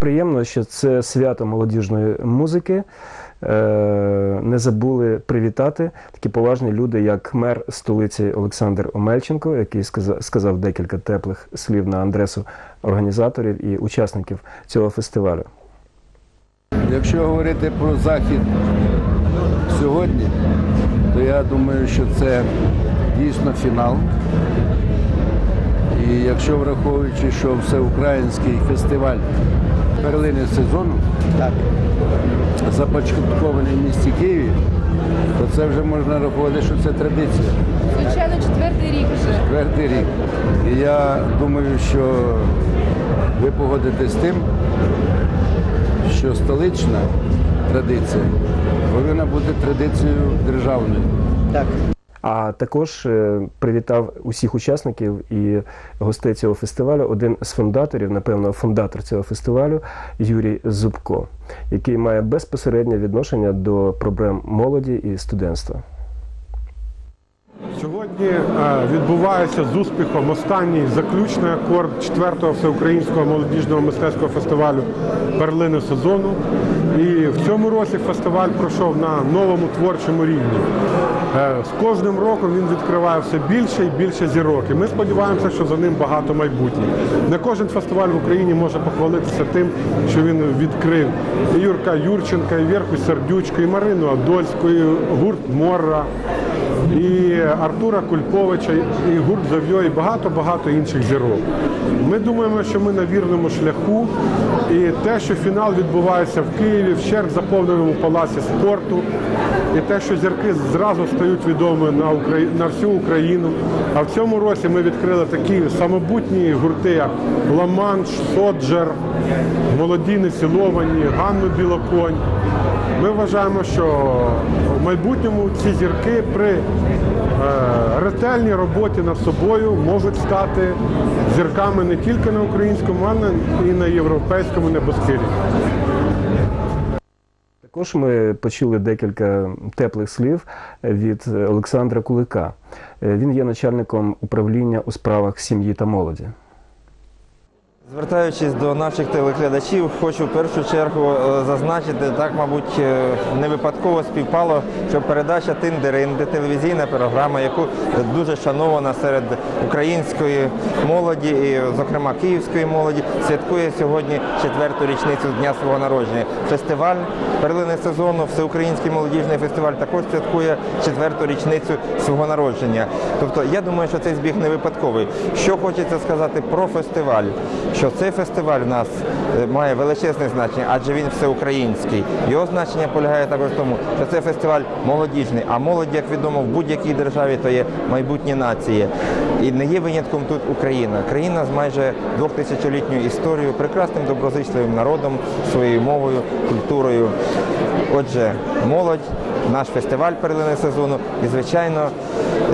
Приємно, що це свято молодіжної музики. Е, Не забули привітати такі поважні люди, як мер столиці Олександр Омельченко, який сказа- сказав декілька теплих слів на адресу організаторів і учасників цього фестивалю. Якщо говорити про захід сьогодні, то я думаю, що це дійсно фінал. І якщо враховуючи, що всеукраїнський фестиваль перлини сезону започаткований в місті Києві, то це вже можна рахувати, що це традиція. Звичайно, четвертий рік вже. Четвертий рік. І я думаю, що ви погодитесь з тим, що столична традиція повинна бути традицією державною. А також е, привітав усіх учасників і гостей цього фестивалю один з фундаторів, напевно, фундатор цього фестивалю Юрій Зубко, який має безпосереднє відношення до проблем молоді і студентства. Сьогодні е, відбувається з успіхом останній заключний акорд 4-го всеукраїнського молодіжного мистецького фестивалю Перлини сезону. І в цьому році фестиваль пройшов на новому творчому рівні. Е, З кожним роком він відкриває все більше і більше зірок. І ми сподіваємося, що за ним багато майбутнє. Не кожен фестиваль в Україні може похвалитися тим, що він відкрив і Юрка Юрченка, і Вірку Сердючку, і Марину Адольську, і гурт Морра і Артура Кульповича, і гурт Зав'йо, і багато-багато інших зірок. Ми думаємо, що ми на вірному шляху, і те, що фінал відбувається в Києві, в щерк заповненому палаці спорту, і те, що зірки зразу стають відомими на, Украї... на всю Україну. А в цьому році ми відкрили такі самобутні гурти, як Ламанш, Соджер, Молоді Неціловані, Ганну Білоконь. Ми вважаємо, що в майбутньому ці зірки при е, ретельній роботі над собою можуть стати зірками не тільки на українському, а й на європейському небосхилі. Також ми почули декілька теплих слів від Олександра Кулика. Е, Він є начальником управління у справах сім'ї та молоді. Звертаючись до наших телеглядачів, хочу в першу чергу е, зазначити, так, мабуть, е, не випадково співпало, що передача Тиндеринди, телевізійна програма, яку дуже шанована серед української молоді, і, зокрема київської молоді, святкує сьогодні четверту річницю дня свого народження. Фестиваль перлини сезону, всеукраїнський молодіжний фестиваль також святкує четверту річницю свого народження. Тобто, я думаю, що цей збіг не випадковий. Що хочеться сказати про фестиваль? Що цей фестиваль в нас е, має величезне значення, адже він всеукраїнський. Його значення полягає також в тому, що це фестиваль молодіжний, а молодь, як відомо, в будь-якій державі то є майбутнє нації. І не є винятком тут Україна. Країна з майже двохтисячолітньою історією, прекрасним доброзичливим народом, своєю мовою, культурою. Отже, молодь, наш фестиваль перлини сезону. І, звичайно,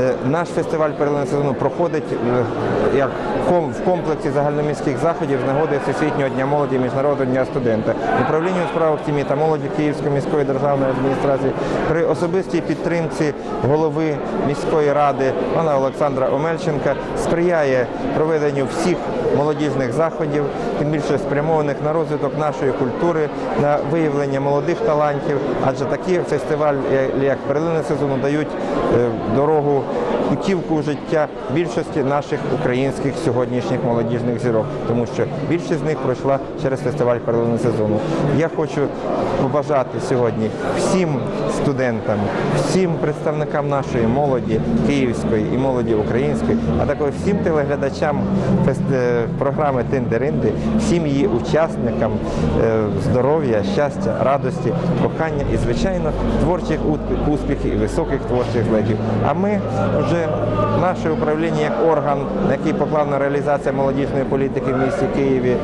е, наш фестиваль перлини сезону проходить е, як ком- в комплексі загальноміських заходів з нагоди Всесвітнього дня молоді Міжнародного дня студента. Управління у справах сім'ї та молоді Київської міської державної адміністрації при особистій підтримці голови міської ради пана Олександра Омельченка сприяє проведенню всіх молодіжних заходів, тим більше спрямованих на розвиток нашої культури, на виявлення молодих талантів, адже такі фестивалі, як перлини сезону, дають е, дорогу путівку життя більшості наших українських сьогоднішніх молодіжних зірок, тому що більшість з них пройшла через фестиваль перлини сезону. Я хочу побажати сьогодні всім студентам, всім представникам нашої молоді київської і молоді української, а також всім телеглядачам фест- е, програми Тиндеринди, всім її учасникам е, здоров'я, щастя, радості, кохання і, звичайно, творчих успіхів і високих творчих злетів. А ми вже наше управління як орган, на який покладена реалізація молодіжної політики в місті Києві,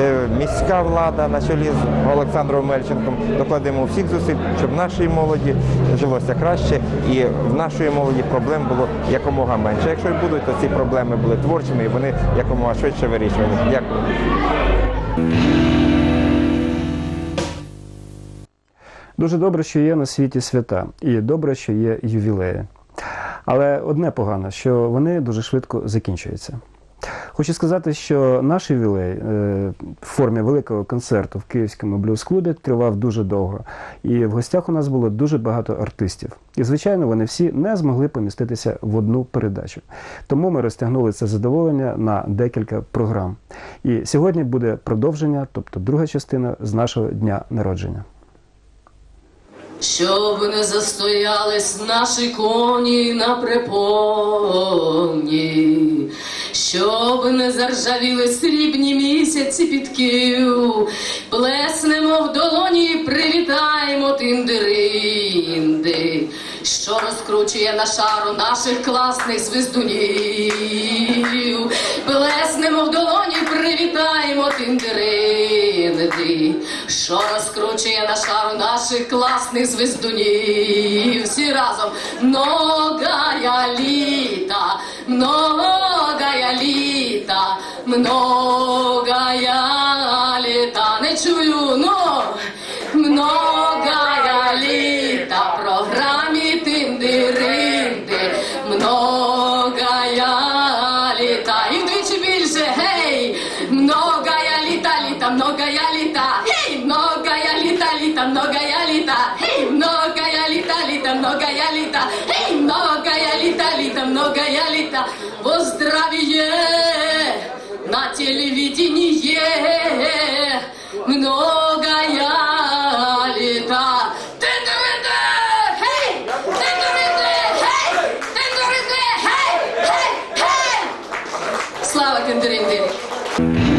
е, міська влада на чолі з Олександром Мельченком докладемо всіх зусиль, щоб нашій молоді жилося краще і в нашої молоді проблем було якомога менше. Якщо й будуть, то ці проблеми були творчими і вони якомога швидше вирішувані. Дякую. Дуже добре, що є на світі свята, і добре, що є ювілеї. Але одне погано, що вони дуже швидко закінчуються. Хочу сказати, що наш ювілей е, в формі великого концерту в Київському блюз-клубі тривав дуже довго. І в гостях у нас було дуже багато артистів. І, звичайно, вони всі не змогли поміститися в одну передачу. Тому ми розтягнули це задоволення на декілька програм. І сьогодні буде продовження, тобто друга частина з нашого дня народження. Щоб не застоялись наші коні на препоні, щоб не заржавіли срібні місяці підків, плеснемо в долоні, привітаємо тиндеринди, що розкручує на шару наших класних свистунів. Плеснемо в долоні, привітаємо тиндеринди, що розкручує на шару наших класних звездунів. Всі разом многая літа, многая літа, многая літа. Не чую, но многая літа програмі тиндиринди, многая многая літа, гей, многая літа, літа, многая літа, во здравие на телевидении многая літа. Тендеринде, гей, тендеринде, гей, тендеринде, гей, гей, гей. Слава Тендеринде!